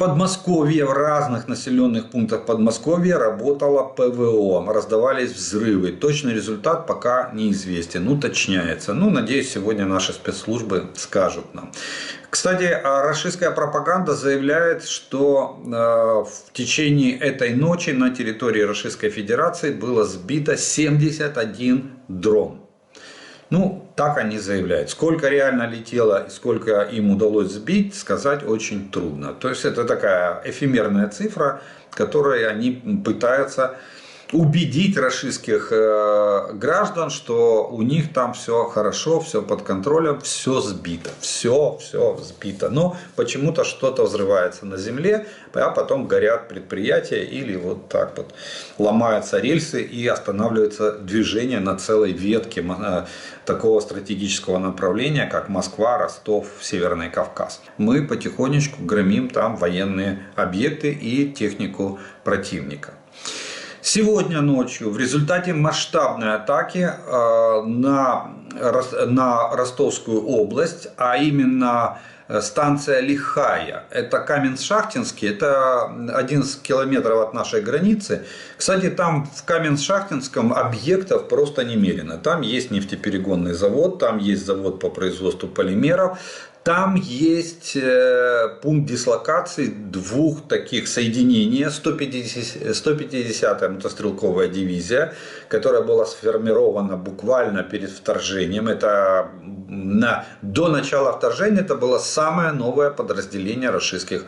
Подмосковье, в разных населенных пунктах Подмосковья работало ПВО, раздавались взрывы. Точный результат пока неизвестен, уточняется. Ну, надеюсь, сегодня наши спецслужбы скажут нам. Кстати, а российская пропаганда заявляет, что э, в течение этой ночи на территории Российской Федерации было сбито 71 дрон. Ну, так они заявляют. Сколько реально летело и сколько им удалось сбить, сказать очень трудно. То есть это такая эфемерная цифра, которой они пытаются убедить российских э, граждан, что у них там все хорошо, все под контролем, все сбито, все, все сбито. Но почему-то что-то взрывается на земле, а потом горят предприятия или вот так вот ломаются рельсы и останавливается движение на целой ветке э, такого стратегического направления, как Москва, Ростов, Северный Кавказ. Мы потихонечку громим там военные объекты и технику противника. Сегодня ночью в результате масштабной атаки э, на, на Ростовскую область, а именно э, станция Лихая, это Каменск-Шахтинский, это 11 километров от нашей границы. Кстати, там в Каменск-Шахтинском объектов просто немерено. Там есть нефтеперегонный завод, там есть завод по производству полимеров, там есть э, пункт дислокации двух таких соединений. 150, 150-я мотострелковая дивизия, которая была сформирована буквально перед вторжением. Это на, до начала вторжения это было самое новое подразделение российских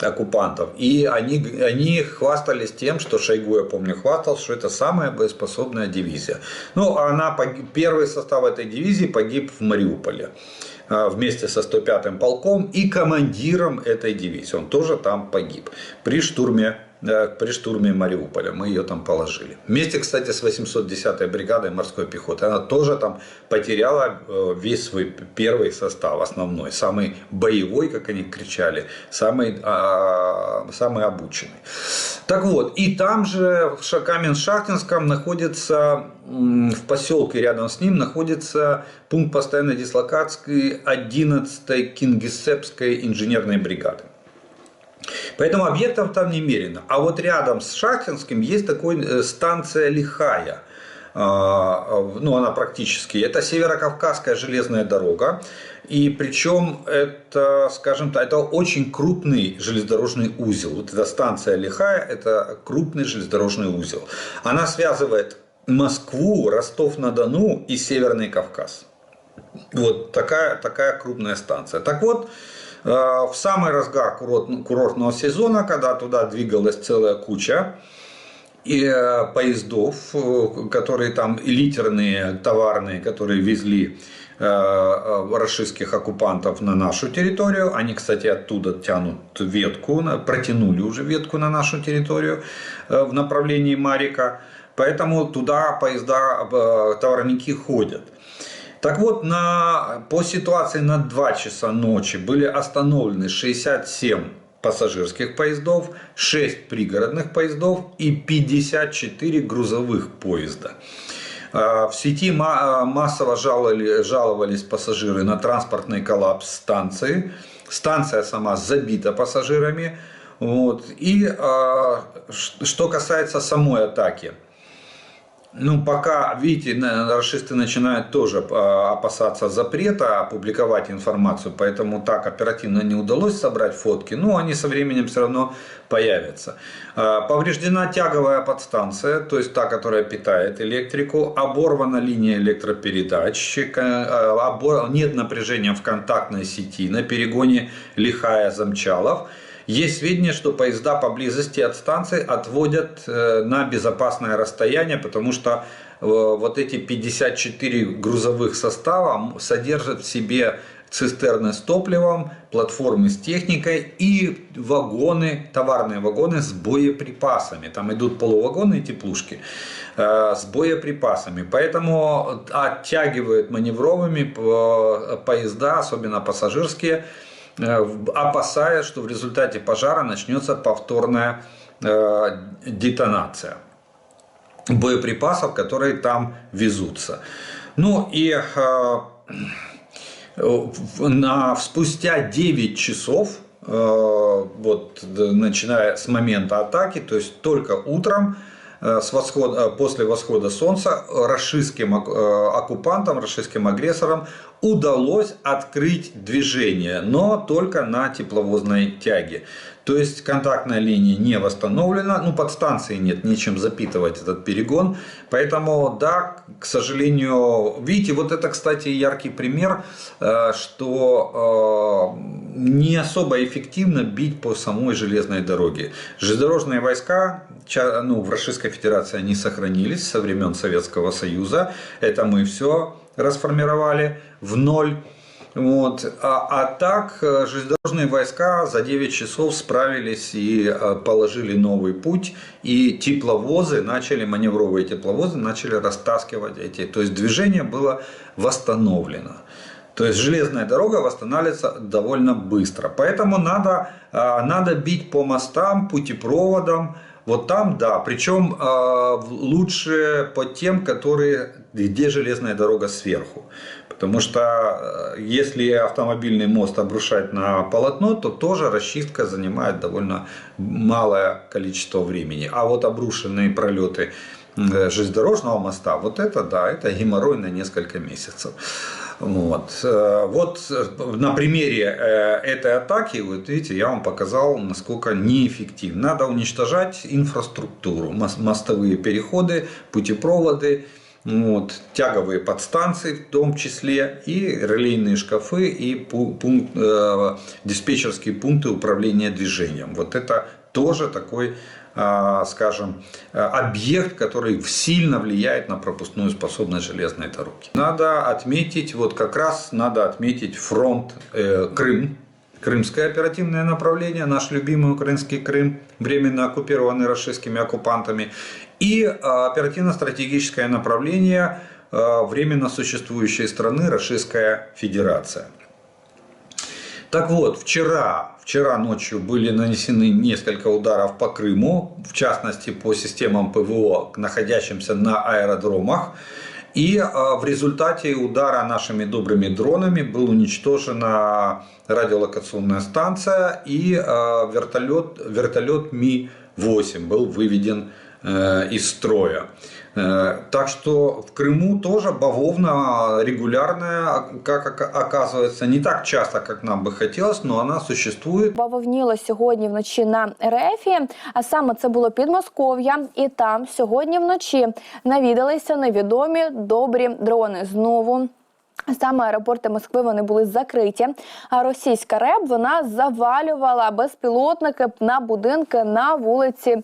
оккупантов. И они, они хвастались тем, что Шойгу, я помню, хвастался, что это самая боеспособная дивизия. Ну, она, первый состав этой дивизии погиб в Мариуполе. Вместе со 105-м полком и командиром этой дивизии. Он тоже там погиб при штурме при штурме Мариуполя. Мы ее там положили. Вместе, кстати, с 810-й бригадой морской пехоты. Она тоже там потеряла э, весь свой первый состав, основной. Самый боевой, как они кричали. Самый, а, самый обученный. Так вот, и там же в Каменск-Шахтинском находится, в поселке рядом с ним находится пункт постоянной дислокации 11-й Кингисеппской инженерной бригады. Поэтому объектов там немерено. А вот рядом с Шахтинским есть такая э, станция Лихая. А, ну, она практически, это Северокавказская железная дорога. И причем это, скажем так, это очень крупный железнодорожный узел. Вот эта станция Лихая, это крупный железнодорожный узел. Она связывает Москву, Ростов-на-Дону и Северный Кавказ. Вот такая, такая крупная станция. Так вот, в самый разгар курортного сезона, когда туда двигалась целая куча и э, поездов, э, которые там литерные, товарные, которые везли российских оккупантов на нашу территорию. Они, кстати, оттуда тянут ветку, протянули уже ветку на нашу территорию в направлении Марика. Поэтому туда поезда, товарники ходят. Так вот, на, по ситуации на 2 часа ночи были остановлены 67 пассажирских поездов, 6 пригородных поездов и 54 грузовых поезда. А, в сети массово жаловали, жаловались пассажиры на транспортный коллапс станции. Станция сама забита пассажирами. Вот. И а, что касается самой атаки – ну, пока, видите, расисты начинают тоже а, опасаться запрета опубликовать информацию, поэтому так оперативно не удалось собрать фотки, но они со временем все равно появятся. А, повреждена тяговая подстанция, то есть та, которая питает электрику, оборвана линия электропередач, а, нет напряжения в контактной сети на перегоне Лихая-Замчалов – есть сведения, что поезда поблизости от станции отводят э, на безопасное расстояние, потому что э, вот эти 54 грузовых состава содержат в себе цистерны с топливом, платформы с техникой и вагоны, товарные вагоны с боеприпасами. Там идут полувагоны и теплушки э, с боеприпасами. Поэтому оттягивают маневровыми поезда, особенно пассажирские, опасаясь, что в результате пожара начнется повторная э, детонация боеприпасов, которые там везутся. Ну и э, на, спустя 9 часов э, вот начиная с момента атаки, то есть только утром э, с восхода, э, после восхода солнца э, э, оккупантам, рашистским агрессорам удалось открыть движение, но только на тепловозной тяге. То есть контактная линия не восстановлена, ну подстанции нет, нечем запитывать этот перегон. Поэтому, да, к сожалению, видите, вот это, кстати, яркий пример, э, что э, не особо эффективно бить по самой железной дороге. Железнодорожные войска ну, в Российской Федерации они сохранились со времен Советского Союза. Это мы все расформировали в ноль. Вот. А, а так э, железнодорожные войска за 9 часов справились и э, положили новый путь. И тепловозы начали, маневровые тепловозы начали растаскивать эти. То есть движение было восстановлено. То есть железная дорога восстанавливается довольно быстро. Поэтому надо, э, надо бить по мостам, путепроводам. Вот там, да. Причем э, лучше по тем, которые, где железная дорога сверху. Потому что э, если автомобильный мост обрушать на полотно, то тоже расчистка занимает довольно малое количество времени. А вот обрушенные пролеты э, железнодорожного моста, вот это да, это геморрой на несколько месяцев. Вот. Э, вот э, на примере э, этой атаки, вот видите, я вам показал, насколько неэффективно. Надо уничтожать инфраструктуру, мос- мостовые переходы, путепроводы, вот, тяговые подстанции в том числе, и релейные шкафы, и пу- пункт, диспетчерские пункты управления движением. Вот это тоже такой, скажем, э, объект, который сильно влияет на пропускную способность железной дороги. Надо отметить, вот как раз надо отметить фронт э, Крым, Крымское оперативное направление, наш любимый украинский Крым, временно оккупированный российскими оккупантами, и а, оперативно-стратегическое направление а, временно существующей страны Российская Федерация. Так вот, вчера, вчера ночью были нанесены несколько ударов по Крыму, в частности по системам ПВО, находящимся на аэродромах. И а, в результате удара нашими добрыми дронами была уничтожена радиолокационная станция и а, вертолет, вертолет Ми-8 был выведен э, из строя. Э, Так что в Крыму тоже бавовна регулярная, как ока- оказывается, не так часто, как нам бы хотелось, но она существует. Бавовніло сьогодні вночі на Рефі, а саме це було Підмосков'я, і там сьогодні вночі навідалися невідомі добрі дрони. Знову Саме аеропорти Москви вони були закриті. А російська РЕБ вона завалювала безпілотники на будинки на вулиці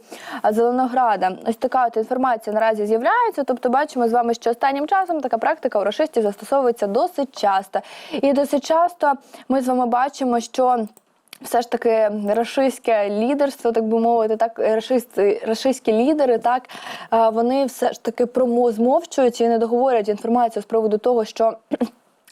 Зеленограда. Ось така от інформація наразі з'являється. Тобто, бачимо з вами, що останнім часом така практика у рашистів застосовується досить часто. І досить часто ми з вами бачимо, що все ж таки рашистське лідерство, так би мовити, так рашисти, рашистські лідери, так е, вони все ж таки промо змовчують і не договорять інформацію з приводу того, що.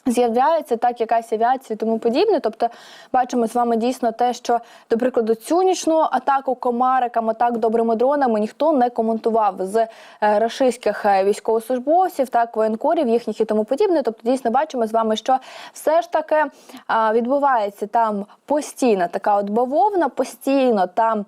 З'являється так якась авіація і тому подібне. Тобто, бачимо з вами дійсно те, що, до прикладу, цю нічну атаку комариками, так добрими дронами ніхто не коментував з е, рашистських е, військовослужбовців, так воєнкорів їхніх і тому подібне. Тобто, дійсно бачимо з вами, що все ж таки відбувається там постійна така от бавовна, постійно там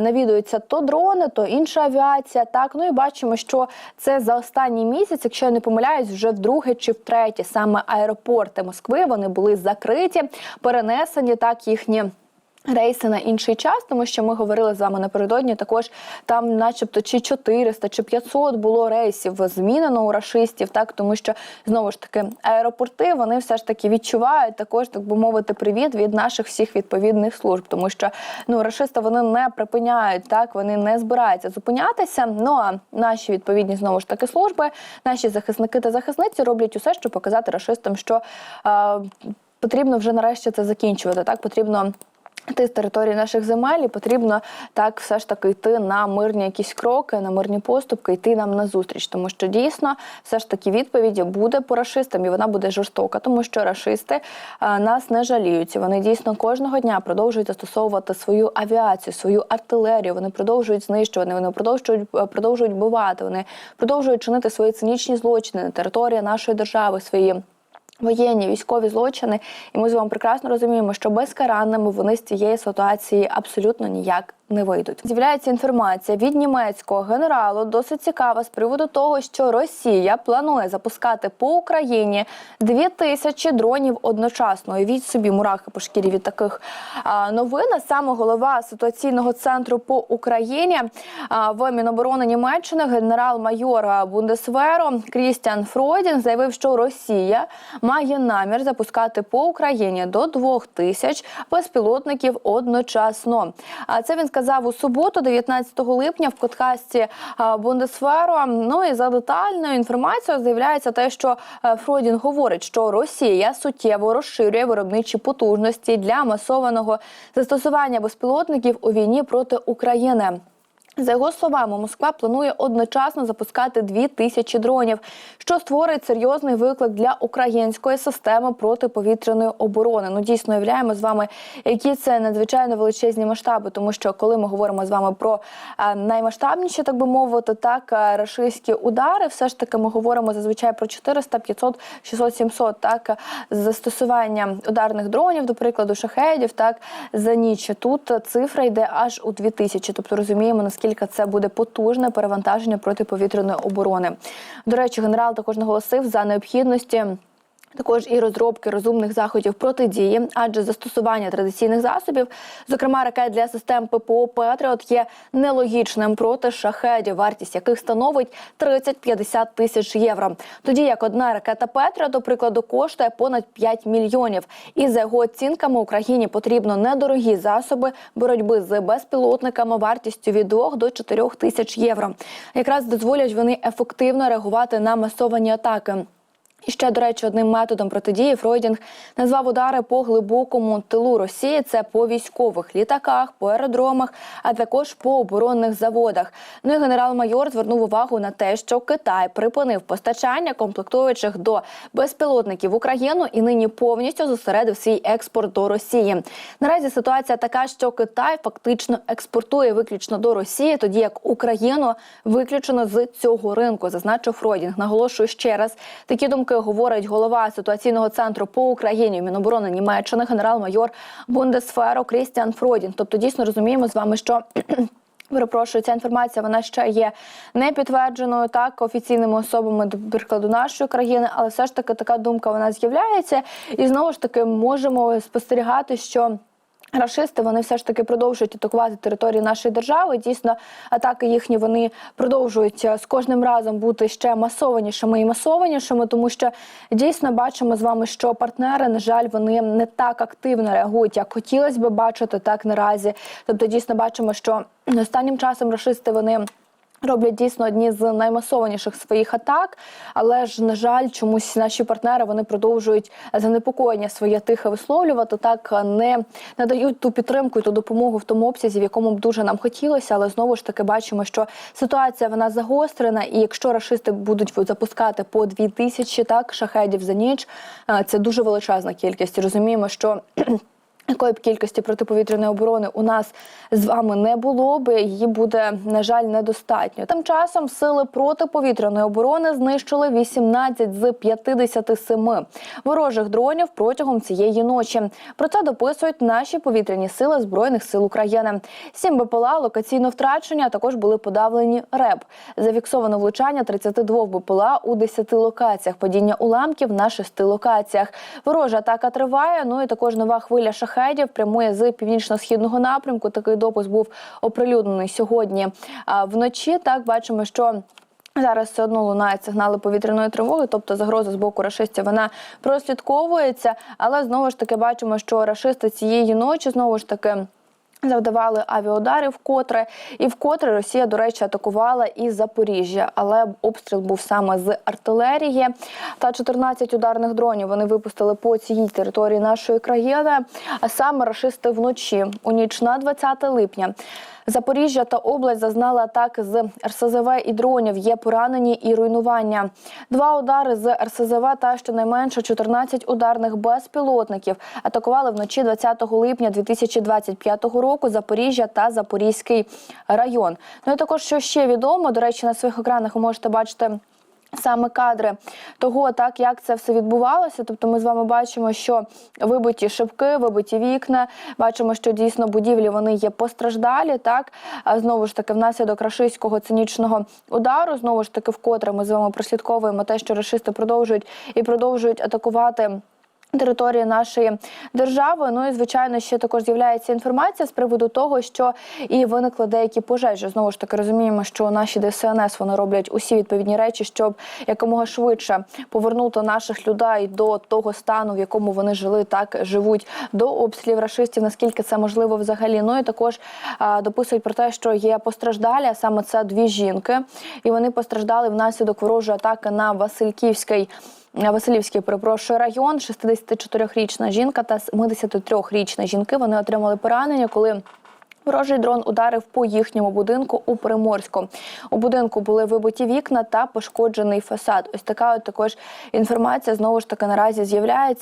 навідуються то дрони, то інша авіація. Так, ну і бачимо, що це за останній місяць, якщо я не помиляюсь, вже вдруге чи втретє саме аеропорти Москви вони були закриті, перенесені так їхні. Рейси на інший час, тому що ми говорили з вами напередодні. Також там, начебто, чи 400, чи 500 було рейсів змінено у рашистів, так тому що знову ж таки аеропорти вони все ж таки відчувають також, так би мовити, привіт від наших всіх відповідних служб, тому що ну рашисти вони не припиняють так, вони не збираються зупинятися. Ну а наші відповідні знову ж таки служби, наші захисники та захисниці роблять усе, щоб показати рашистам, що е, потрібно вже нарешті це закінчувати. Так потрібно. Йти з території наших земель і потрібно так все ж таки йти на мирні якісь кроки, на мирні поступки, йти нам на зустріч, тому що дійсно все ж таки відповідь буде по рашистам, і вона буде жорстока, тому що рашисти нас не жаліють. Вони дійсно кожного дня продовжують застосовувати свою авіацію, свою артилерію. Вони продовжують знищувати, вони продовжують продовжують вбивати, вони продовжують чинити свої цинічні злочини на території нашої держави, свої Воєнні військові злочини, і ми з вами прекрасно розуміємо, що безкаранними вони з цієї ситуації абсолютно ніяк не вийдуть. З'являється інформація від німецького генералу, досить цікава з приводу того, що Росія планує запускати по Україні дві тисячі дронів одночасно. Уявіть собі мурахи по шкірі від таких новин. Саме голова ситуаційного центру по Україні в Міноборони Німеччини генерал-майор Бундесверо Крістіан Фройдін заявив, що Росія має намір запускати по Україні до двох тисяч безпілотників одночасно. А це він сказав у суботу, 19 липня, в подкасті а, Бундесферу. Ну і за детальною інформацією з'являється те, що Фродін говорить, що Росія суттєво розширює виробничі потужності для масованого застосування безпілотників у війні проти України. За його словами, Москва планує одночасно запускати дві тисячі дронів, що створить серйозний виклик для української системи протиповітряної оборони. Ну дійсно уявляємо з вами, які це надзвичайно величезні масштаби, тому що коли ми говоримо з вами про е, наймасштабніші, так би мовити, так е, рашистські удари, все ж таки ми говоримо зазвичай про 400, 500, 600, 700, так застосування ударних дронів, до прикладу, шахедів, так за ніч. Тут цифра йде аж у 2000, тобто розуміємо наскільки це буде потужне перевантаження протиповітряної оборони. До речі, генерал також наголосив за необхідності. Також і розробки розумних заходів протидії, адже застосування традиційних засобів, зокрема ракет для систем ППО Петріот, є нелогічним проти шахедів, вартість яких становить 30-50 тисяч євро. Тоді як одна ракета Петріот, до прикладу, коштує понад 5 мільйонів. І за його оцінками Україні потрібно недорогі засоби боротьби з безпілотниками вартістю від 2 до 4 тисяч євро. Якраз дозволять вони ефективно реагувати на масовані атаки. І ще, до речі, одним методом протидії Фройдінг назвав удари по глибокому тилу Росії. Це по військових літаках, по аеродромах, а також по оборонних заводах. Ну і генерал-майор звернув увагу на те, що Китай припинив постачання комплектуючих до безпілотників Україну і нині повністю зосередив свій експорт до Росії. Наразі ситуація така, що Китай фактично експортує виключно до Росії, тоді як Україну виключено з цього ринку, зазначив Фройдінг. Наголошую ще раз такі думки говорить голова ситуаційного центру по Україні Міноборони Німеччини, генерал-майор Бундесферу Крістіан Фройдін. Тобто, дійсно розуміємо з вами, що. Перепрошую, ця інформація вона ще є не підтвердженою так офіційними особами, до прикладу нашої країни, але все ж таки така думка вона з'являється, і знову ж таки можемо спостерігати, що. Рашисти вони все ж таки продовжують атакувати території нашої держави. Дійсно, атаки їхні вони продовжують е, з кожним разом бути ще масованішими і масованішими, тому що дійсно бачимо з вами, що партнери, на жаль, вони не так активно реагують, як хотілося би бачити так наразі. Тобто, дійсно бачимо, що останнім часом рашисти вони. Роблять дійсно одні з наймасованіших своїх атак, але ж на жаль, чомусь наші партнери вони продовжують занепокоєння своє тихе висловлювати. Так не надають ту підтримку і ту допомогу в тому обсязі, в якому б дуже нам хотілося. Але знову ж таки бачимо, що ситуація вона загострена, і якщо рашисти будуть запускати по дві тисячі так шахедів за ніч, е, це дуже величезна кількість. Розуміємо, що якої б кількості протиповітряної оборони у нас з вами не було би, її буде на жаль недостатньо. Тим часом сили протиповітряної оборони знищили 18 з 57 ворожих дронів протягом цієї ночі. Про це дописують наші повітряні сили збройних сил України. Сім БПЛА локаційно втрачені, а також були подавлені РЕБ. Зафіксовано влучання 32 БПЛА у 10 локаціях. Падіння уламків на 6 локаціях. Ворожа атака триває. Ну і також нова хвиля шахедів прямує з північно-східного напрямку. Такий допис був оприлюднений сьогодні а, вночі. Так бачимо, що. Зараз все одно лунають сигнали повітряної тривоги, тобто загроза з боку рашистів вона прослідковується, але знову ж таки бачимо, що рашисти цієї ночі знову ж таки. Завдавали авіаудари вкотре, і вкотре Росія, до речі, атакувала із Запоріжжя, але обстріл був саме з артилерії. Та 14 ударних дронів вони випустили по цій території нашої країни. А саме рашисти вночі у ніч на 20 липня. Запоріжжя та область зазнали атаки з РСЗВ і дронів. Є поранені і руйнування. Два удари з РСЗВ та щонайменше 14 ударних безпілотників атакували вночі 20 липня 2025 року Запоріжжя та Запорізький район. Ну і також що ще відомо, до речі, на своїх екранах ви можете бачити. Саме кадри того, так як це все відбувалося. Тобто, ми з вами бачимо, що вибиті шибки, вибиті вікна. Бачимо, що дійсно будівлі вони є постраждалі. Так а знову ж таки, внаслідок рашистського цинічного удару. Знову ж таки, вкотре ми з вами прослідковуємо те, що рашисти продовжують і продовжують атакувати. Території нашої держави. Ну і звичайно, ще також з'являється інформація з приводу того, що і виникли деякі пожежі. Знову ж таки розуміємо, що наші ДСНС вони роблять усі відповідні речі, щоб якомога швидше повернути наших людей до того стану, в якому вони жили, так живуть до обстрілів рашистів. Наскільки це можливо взагалі? Ну і також а, дописують про те, що є постраждалі, а саме це дві жінки, і вони постраждали внаслідок ворожої атаки на Васильківський. Василівський перепрошую район, 64-річна жінка та 73-річна жінки. Вони отримали поранення, коли. Ворожий дрон ударив по їхньому будинку у Приморську. У будинку були вибиті вікна та пошкоджений фасад. Ось така от також інформація знову ж таки наразі з'являється.